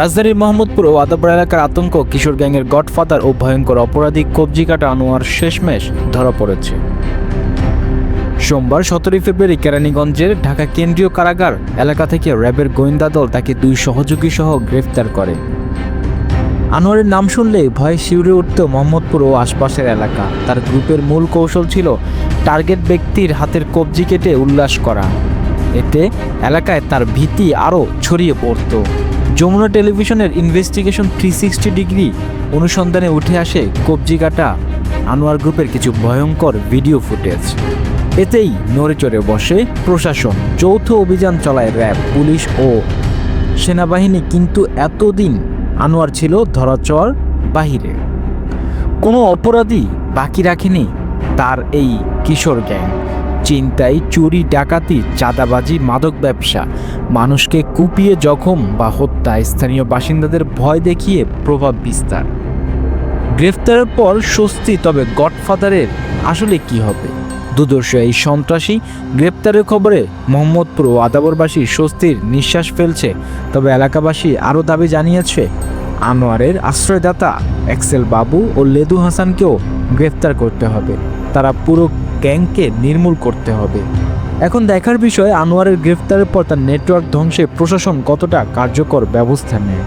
রাজধানীর মোহাম্মদপুর ও আদাবর এলাকার আতঙ্ক কিশোর গ্যাংয়ের গডফাদার ও ভয়ঙ্কর অপরাধী কবজি কাটা আনোয়ার শেষমেশ ধরা পড়েছে। সোমবার সতেরোই ফেব্রুয়ারি কেরানীগঞ্জের ঢাকা কেন্দ্রীয় কারাগার এলাকা থেকে র্যাবের গোয়েন্দা দল তাকে দুই সহযোগী সহ গ্রেফতার করে। আনোয়ারের নাম শুনলে ভয়ে শিউরে উঠত মোহাম্মদপুর ও আশপাশের এলাকা। তার গ্রুপের মূল কৌশল ছিল টার্গেট ব্যক্তির হাতের কবজি কেটে উল্লাস করা। এতে এলাকায় তার ভীতি আরও ছড়িয়ে পড়ত। যমুনা টেলিভিশনের ইনভেস্টিগেশন থ্রি সিক্সটি ডিগ্রি অনুসন্ধানে উঠে আসে কবজি কাটা আনোয়ার গ্রুপের কিছু ভয়ঙ্কর ভিডিও ফুটেজ। এতেই নড়ে চড়ে বসে প্রশাসন, যৌথ অভিযান চালায় র্যাব, পুলিশ ও সেনাবাহিনী, কিন্তু এতদিন আনোয়ার ছিল ধরাচর বাহিরে। কোনো অপরাধী বাকি রাখেনি তার এই কিশোর গ্যাং। চিন্তাই চুরি, ডাকাতি, চাঁদাবাজি, মাদক ব্যবসা। মানুষকে কুপিয়ে জখম বা হত্যা। স্থানীয় বাসিন্দাদের ভয় দেখিয়ে প্রভাব বিস্তার। গ্রেফতারের পর স্বস্তি, তবে গডফাদারের আসলে কি হবে? দুদর্শ এই সন্ত্রাসী গ্রেপ্তারের খবরে মোহাম্মদপুর ও আদাবরবাসী স্বস্তির নিঃশ্বাস ফেলছে। তবে এলাকাবাসী আরও দাবি জানিয়েছে, আনোয়ারের আশ্রয়দাতা এক্সেল বাবু ও লেদু হাসানকেও গ্রেফতার করতে হবে। তারা পুরো গ্যাংকে নির্মূল করতে হবে। এখন দেখার বিষয়, আনোয়ারের গ্রেফতারের পর তার নেটওয়ার্ক ধ্বংসে প্রশাসন কতটা কার্যকর ব্যবস্থা নেয়।